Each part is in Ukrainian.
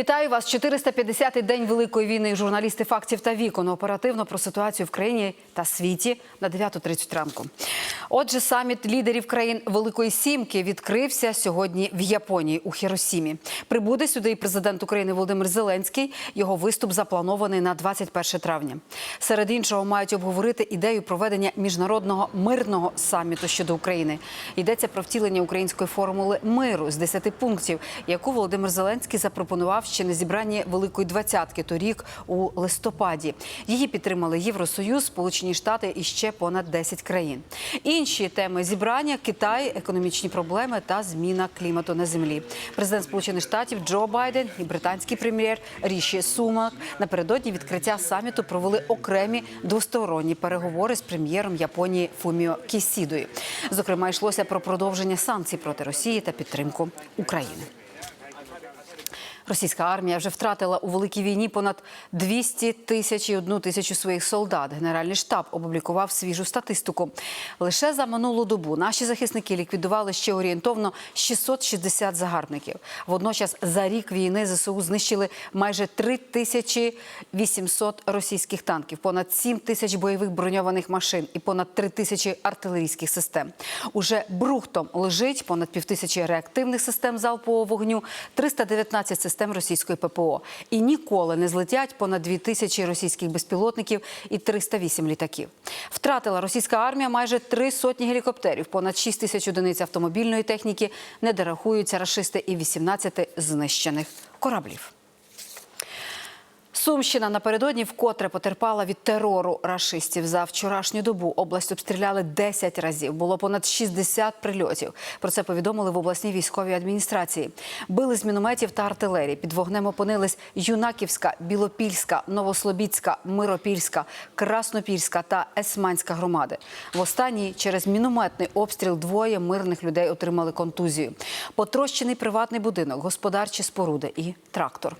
Вітаю вас. 450-й день великої війни. Журналісти фактів та вікон оперативно про ситуацію в країні та світі на 9.30 ранку. Отже, саміт лідерів країн Великої Сімки відкрився сьогодні в Японії у Хіросімі. Прибуде сюди і президент України Володимир Зеленський. Його виступ запланований на 21 травня. Серед іншого мають обговорити ідею проведення міжнародного мирного саміту щодо України. Йдеться про втілення української формули миру з 10 пунктів, яку Володимир Зеленський запропонував ще на зібранні Великої двадцятки торік у листопаді. Її підтримали Євросоюз, Сполучені Штати і ще понад 10 країн. Інші теми зібрання Китай, економічні проблеми та зміна клімату на землі. Президент Сполучених Штатів Джо Байден і британський прем'єр Ріші Сумак напередодні відкриття саміту провели окремі двосторонні переговори з прем'єром Японії Фуміо Кісідою. Зокрема, йшлося про продовження санкцій проти Росії та підтримку України. Російська армія вже втратила у великій війні понад 200 тисяч і одну тисячу своїх солдат. Генеральний штаб опублікував свіжу статистику. Лише за минулу добу наші захисники ліквідували ще орієнтовно 660 загарбників. Водночас за рік війни ЗСУ знищили майже 3 тисячі 800 російських танків, понад 7 тисяч бойових броньованих машин і понад 3 тисячі артилерійських систем. Уже брухтом лежить понад півтисячі реактивних систем залпового вогню, 319 систем російської ППО. І ніколи не злетять понад 2 тисячі російських безпілотників і 308 літаків. Втратила російська армія майже три сотні гелікоптерів, понад 6 тисяч одиниць автомобільної техніки, не дорахуються рашисти і 18 знищених кораблів. Сумщина напередодні вкотре потерпала від терору рашистів. За вчорашню добу область обстріляли 10 разів. Було понад 60 прильотів. Про це повідомили в обласній військовій адміністрації. Били з мінометів та артилерії. Під вогнем опинились Юнаківська, Білопільська, Новослобідська, Миропільська, Краснопільська та Есманська громади. В останній через мінометний обстріл двоє мирних людей отримали контузію. Потрощений приватний будинок, господарчі споруди і трактор.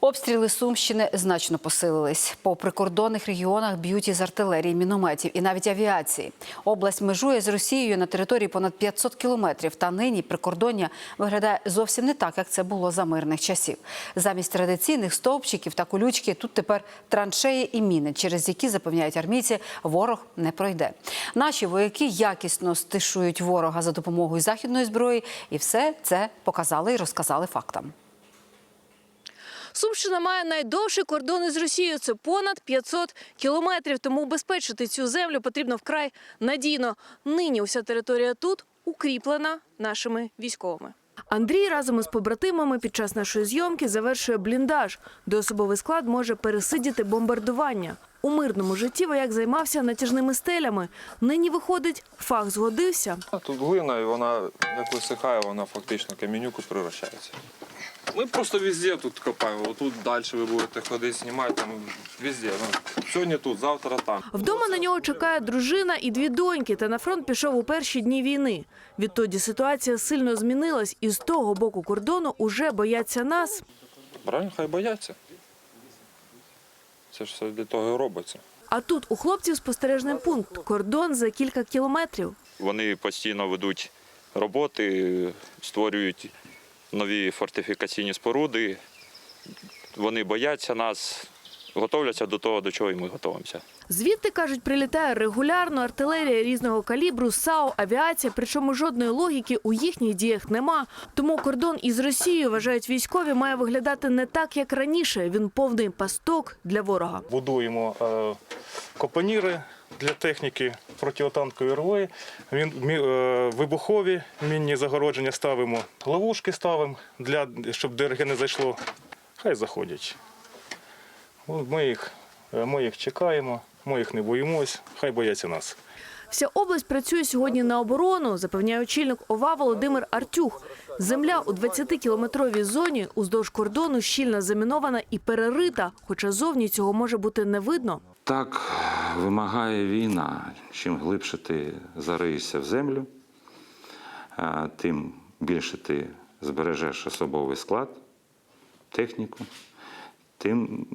Обстріли Сумщини значно посилились. По прикордонних регіонах б'ють із артилерії, мінометів і навіть авіації. Область межує з Росією на території понад 500 кілометрів. Та нині прикордоння виглядає зовсім не так, як це було за мирних часів. Замість традиційних стовпчиків та колючки тут тепер траншеї і міни, через які запевняють армійці, ворог не пройде. Наші вояки якісно стишують ворога за допомогою західної зброї, і все це показали і розказали фактам. Сумщина має найдовший кордон із Росією. Це понад 500 кілометрів. Тому убезпечити цю землю потрібно вкрай надійно. Нині уся територія тут укріплена нашими військовими. Андрій разом із побратимами під час нашої зйомки завершує бліндаж, де особовий склад може пересидіти бомбардування. У мирному житті вояк займався натяжними стелями. Нині виходить, фах згодився. А Тут глина, і вона як висихає, вона фактично камінюку превращається. Ми просто везде тут копаємо. Отут далі ви будете ходити, знімати, там везде. Ну, сьогодні тут, завтра там. Вдома на нього чекає дружина і дві доньки, та на фронт пішов у перші дні війни. Відтоді ситуація сильно змінилась, і з того боку кордону уже бояться нас. Правильно, хай бояться. Це ж все для того і робиться. А тут у хлопців спостережний пункт кордон за кілька кілометрів. Вони постійно ведуть роботи, створюють нові фортифікаційні споруди. Вони бояться нас, готовляться до того, до чого і ми готуємося. Звідти кажуть, прилітає регулярно артилерія різного калібру, САУ, авіація. Причому жодної логіки у їхніх діях нема. Тому кордон із Росією вважають військові має виглядати не так, як раніше. Він повний пасток для ворога. Будуємо е, копаніри для техніки протитанкової рвої, Він, е, вибухові мінні загородження ставимо, ловушки ставимо, для, щоб ДРГ не зайшло. Хай заходять. Ми їх, е, ми їх чекаємо, ми їх не боїмось, хай бояться нас. Вся область працює сьогодні на оборону, запевняє очільник ОВА Володимир Артюх. Земля у 20-кілометровій зоні уздовж кордону щільно замінована і перерита, хоча зовні цього може бути не видно. Так вимагає війна. Чим глибше ти зариєшся в землю, тим більше ти збережеш особовий склад, техніку, тим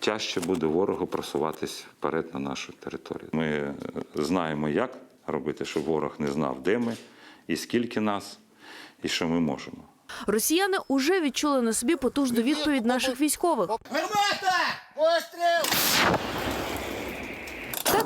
тяжче буде ворогу просуватись вперед на нашу територію. Ми е, знаємо, як робити, щоб ворог не знав, де ми і скільки нас, і що ми можемо. Росіяни уже відчули на собі потужну відповідь наших військових. Гармата! Постріл!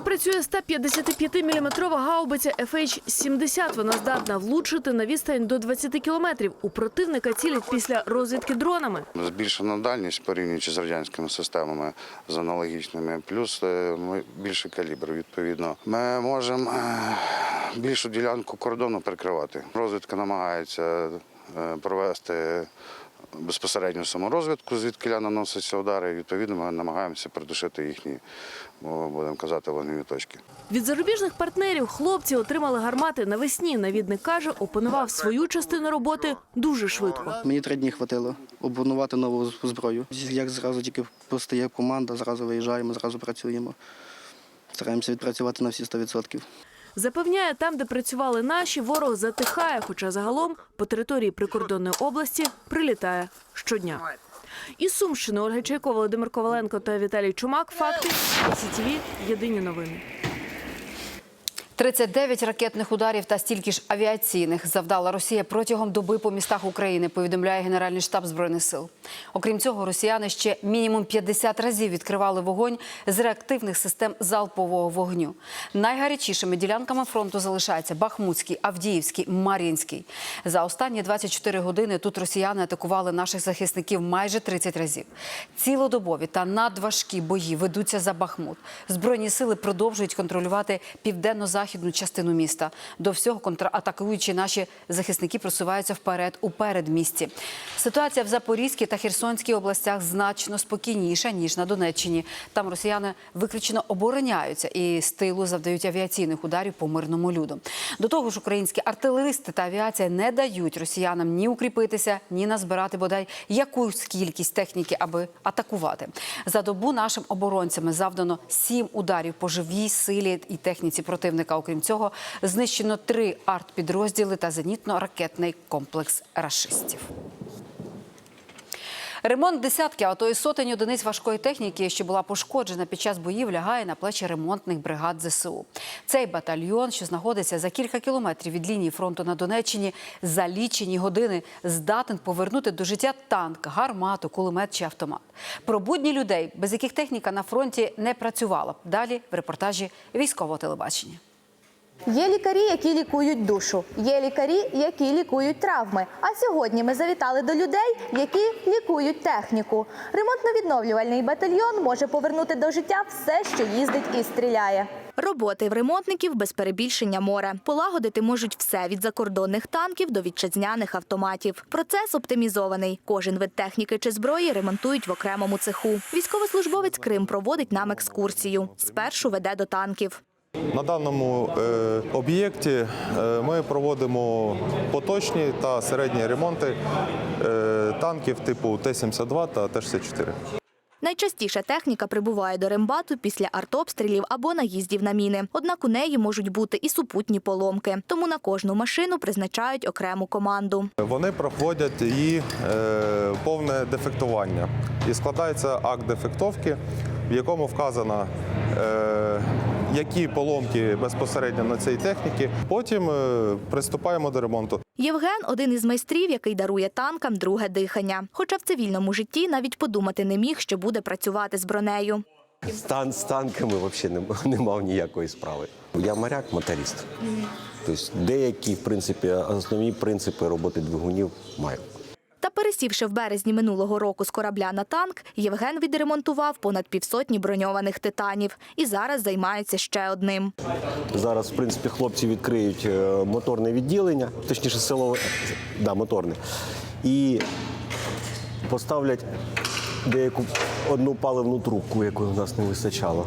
Працює 155-мм гаубиця FH-70. Вона здатна влучити на відстань до 20 кілометрів. У противника цілять після розвідки дронами. Збільшена дальність порівнюючи з радянськими системами з аналогічними, плюс е, більший калібр. Відповідно, ми можемо е, більшу ділянку кордону перекривати. Розвідка намагається е, провести безпосередню саморозвідку, звідки наносяться удари. Відповідно, ми намагаємося придушити їхні, бо будемо казати, вогневі точки. Від зарубіжних партнерів хлопці отримали гармати навесні. Навідник каже, опанував свою частину роботи дуже швидко. Мені три дні хватило опанувати нову зброю. Як зразу тільки постає команда, зразу виїжджаємо, зразу працюємо. Стараємося відпрацювати на всі 100%. Запевняє, там, де працювали наші, ворог затихає, хоча загалом по території прикордонної області прилітає щодня. Із Сумщини Ольга Чайкова, Володимир Коваленко та Віталій Чумак. Факти СІТВ. Єдині новини. 39 ракетних ударів та стільки ж авіаційних завдала Росія протягом доби по містах України, повідомляє Генеральний штаб Збройних сил. Окрім цього, росіяни ще мінімум 50 разів відкривали вогонь з реактивних систем залпового вогню. Найгарячішими ділянками фронту залишаються Бахмутський, Авдіївський, Мар'їнський. За останні 24 години тут росіяни атакували наших захисників майже 30 разів. Цілодобові та надважкі бої ведуться за Бахмут. Збройні сили продовжують контролювати південно-західну частину міста. До всього контратакуючи наші захисники просуваються вперед у передмісті. Ситуація в Запорізькій та Херсонській областях значно спокійніша ніж на Донеччині. Там росіяни виключно обороняються і з тилу завдають авіаційних ударів по мирному люду. До того ж, українські артилеристи та авіація не дають росіянам ні укріпитися, ні назбирати бодай якусь кількість техніки, аби атакувати. За добу нашим оборонцями завдано сім ударів по живій силі і техніці противника. Окрім цього, знищено три артпідрозділи та зенітно-ракетний комплекс рашистів. Ремонт десятки, а то й сотень одиниць важкої техніки, що була пошкоджена під час боїв, лягає на плечі ремонтних бригад ЗСУ. Цей батальйон, що знаходиться за кілька кілометрів від лінії фронту на Донеччині, за лічені години здатен повернути до життя танк, гармату, кулемет чи автомат. Про будні людей, без яких техніка на фронті не працювала. Далі в репортажі військового телебачення. Є лікарі, які лікують душу, є лікарі, які лікують травми. А сьогодні ми завітали до людей, які лікують техніку. Ремонтно-відновлювальний батальйон може повернути до життя все, що їздить і стріляє. Роботи в ремонтників без перебільшення море. Полагодити можуть все від закордонних танків до вітчизняних автоматів. Процес оптимізований. Кожен вид техніки чи зброї ремонтують в окремому цеху. Військовослужбовець Крим проводить нам екскурсію. Спершу веде до танків. На даному е, об'єкті е, ми проводимо поточні та середні ремонти е, танків типу Т-72 та Т-64. Найчастіше техніка прибуває до рембату після артобстрілів або наїздів на міни. Однак у неї можуть бути і супутні поломки. Тому на кожну машину призначають окрему команду. Вони проходять її повне дефектування. І складається акт дефектовки, в якому вказано, які поломки безпосередньо на цій техніці. Потім е, приступаємо до ремонту. Євген один із майстрів, який дарує танкам друге дихання. Хоча в цивільному житті навіть подумати не міг, що буде працювати з бронею. Стан з танками взагалі не, не мав ніякої справи. Я моряк, моторист. Тобто деякі, в принципі, основні принципи роботи двигунів маю. Та пересівши в березні минулого року з корабля на танк, Євген відремонтував понад півсотні броньованих титанів і зараз займається ще одним. Зараз, в принципі, хлопці відкриють е, моторне відділення, точніше, силове, да, моторне, і поставлять деяку одну паливну трубку, якої в нас не вистачало.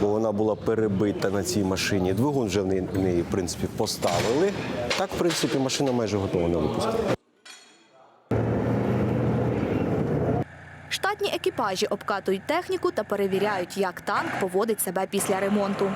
Бо вона була перебита на цій машині. Двигун вже в неї в принципі, поставили. Так, в принципі, машина майже готова на випуск. Штатні екіпажі обкатують техніку та перевіряють, як танк поводить себе після ремонту.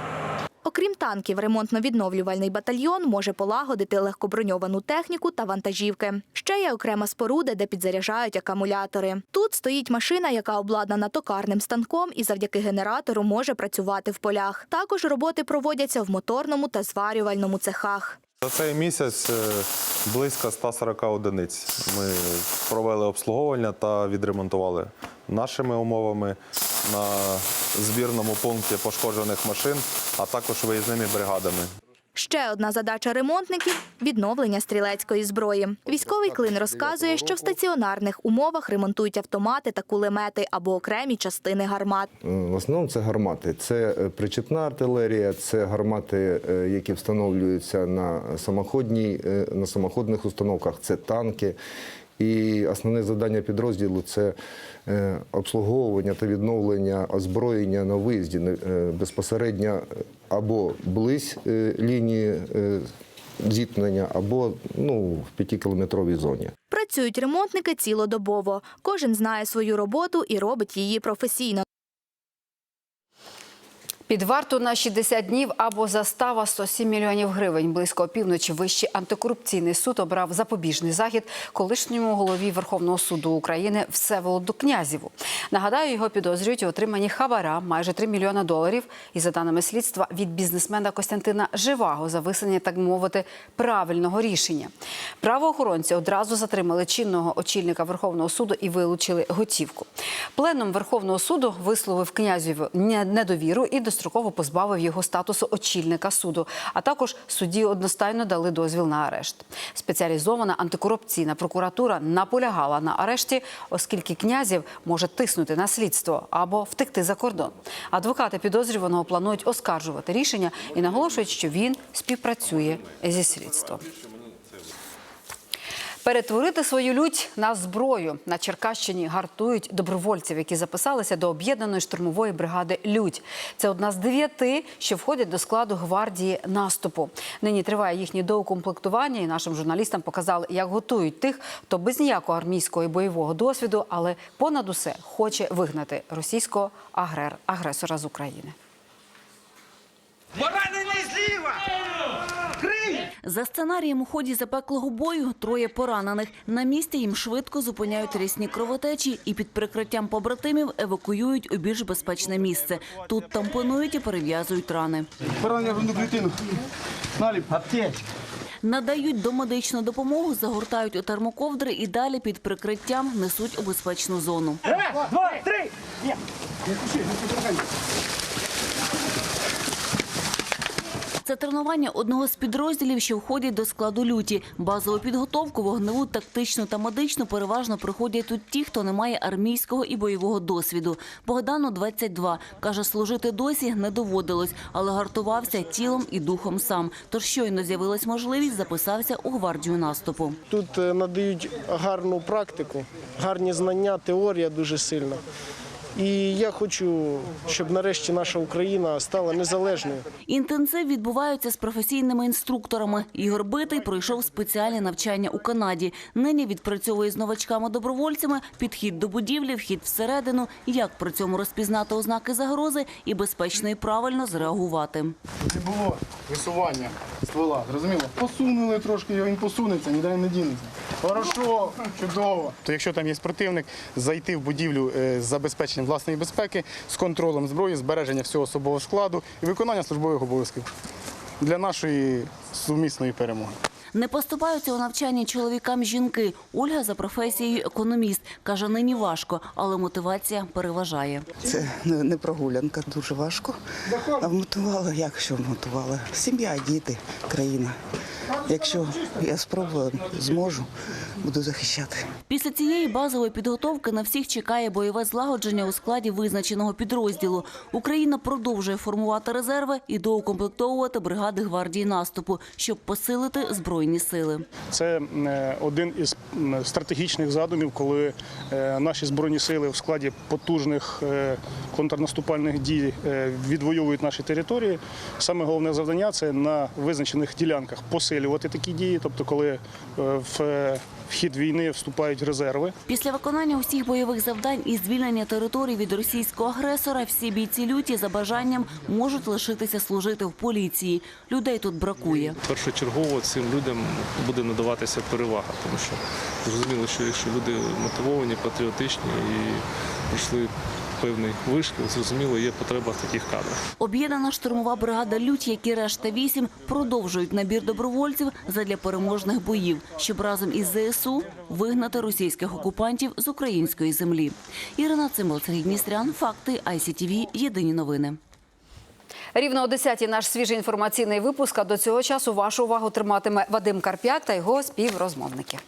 Окрім танків, ремонтно-відновлювальний батальйон може полагодити легкоброньовану техніку та вантажівки. Ще є окрема споруда, де підзаряджають акумулятори. Тут стоїть машина, яка обладнана токарним станком і завдяки генератору може працювати в полях. Також роботи проводяться в моторному та зварювальному цехах. За цей місяць е, близько 140 одиниць. Ми провели обслуговування та відремонтували нашими умовами на збірному пункті пошкоджених машин, а також виїзними бригадами. Ще одна задача ремонтників відновлення стрілецької зброї. Військовий клин розказує, що в стаціонарних умовах ремонтують автомати та кулемети або окремі частини гармат. В основному це гармати. Це е, причепна артилерія, це гармати, е, які встановлюються на самоходній, е, на самоходних установках, це танки. І основне завдання підрозділу це е, обслуговування та відновлення озброєння на виїзді е, безпосередньо або близь е, лінії зіткнення, або ну, в п'ятикілометровій зоні. Працюють ремонтники цілодобово. Кожен знає свою роботу і робить її професійно. Під варту на 60 днів або застава 107 мільйонів гривень. Близько опівночі Вищий антикорупційний суд обрав запобіжний захід колишньому голові Верховного суду України Всеволоду Князєву. Нагадаю, його підозрюють у отриманні хабара майже 3 мільйона доларів. І за даними слідства від бізнесмена Костянтина Живаго за висунення, так мовити, правильного рішення. Правоохоронці одразу затримали чинного очільника Верховного суду і вилучили готівку. Пленум Верховного суду висловив князеві не- недовіру і достроково позбавив його статусу очільника суду. А також судді одностайно дали дозвіл на арешт. Спеціалізована антикорупційна прокуратура наполягала на арешті, оскільки князів може тиснути на слідство або втекти за кордон. Адвокати підозрюваного планують оскаржувати рішення і наголошують, що він співпрацює зі слідством. Перетворити свою лють на зброю на Черкащині гартують добровольців, які записалися до об'єднаної штурмової бригади Людь. Це одна з дев'яти, що входять до складу гвардії наступу. Нині триває їхнє доукомплектування, і нашим журналістам показали, як готують тих, хто без ніякого армійського і бойового досвіду, але понад усе хоче вигнати російського агресора з України. За сценарієм у ході запеклого бою троє поранених. На місці їм швидко зупиняють різні кровотечі і під прикриттям побратимів евакуюють у більш безпечне місце. Тут тампонують і перев'язують рани. Поранення грудну клітину. Наліп. Аптечка. Надають домедичну допомогу, загортають у термоковдри і далі під прикриттям несуть у безпечну зону. Два, три. Це тренування одного з підрозділів, що входять до складу люті. Базову підготовку, вогневу, тактичну та медичну переважно проходять тут ті, хто не має армійського і бойового досвіду. Богдану 22. Каже, служити досі не доводилось, але гартувався тілом і духом сам. Тож щойно з'явилась можливість, записався у гвардію наступу. Тут е, надають гарну практику, гарні знання, теорія дуже сильна. І я хочу, щоб нарешті наша Україна стала незалежною. Інтенсив відбуваються з професійними інструкторами. Ігор Битий пройшов спеціальне навчання у Канаді. Нині відпрацьовує з новачками-добровольцями підхід до будівлі, вхід всередину, як при цьому розпізнати ознаки загрози і безпечно і правильно зреагувати. Не було висування ствола, зрозуміло? Посунули трошки, його він посунеться, ніде не дінеться. Хорошо, чудово. То якщо там є противник, зайти в будівлю е, з забезпеченням власної безпеки, з контролем зброї, збереження всього особового складу і виконання службових обов'язків для нашої сумісної перемоги. Не поступаються у навчанні чоловікам жінки. Ольга за професією економіст. Каже, нині важко, але мотивація переважає. Це не не прогулянка, дуже важко. А вмотувала, як що вмотувала? Сім'я, діти, країна. Якщо я спробую, зможу, буду захищати. Після цієї базової підготовки на всіх чекає бойове злагодження у складі визначеного підрозділу. Україна продовжує формувати резерви і доукомплектовувати бригади гвардії наступу, щоб посилити збройні сили. Це е, один із стратегічних задумів, коли е, наші збройні сили в складі потужних е, контрнаступальних дій відвоюють наші території. Саме головне завдання це на визначених ділянках посилювати такі дії, тобто коли е, в е, в хід війни вступають резерви. Після виконання усіх бойових завдань і звільнення територій від російського агресора всі бійці люті за бажанням можуть лишитися служити в поліції. Людей тут бракує. Першочергово цим людям буде надаватися перевага, тому що зрозуміло, що якщо люди мотивовані, патріотичні і прийшли певний вишкіл, зрозуміло, є потреба в таких кадрах. Об'єднана штурмова бригада «Лють», як і решта вісім, продовжують набір добровольців задля переможних боїв, щоб разом із ЗСУ вигнати російських окупантів з української землі. Ірина Цимбал, Сергій Дністрян, Факти, ICTV, Єдині новини. Рівно о 10-й наш свіжий інформаційний випуск. А до цього часу вашу увагу триматиме Вадим Карп'як та його співрозмовники.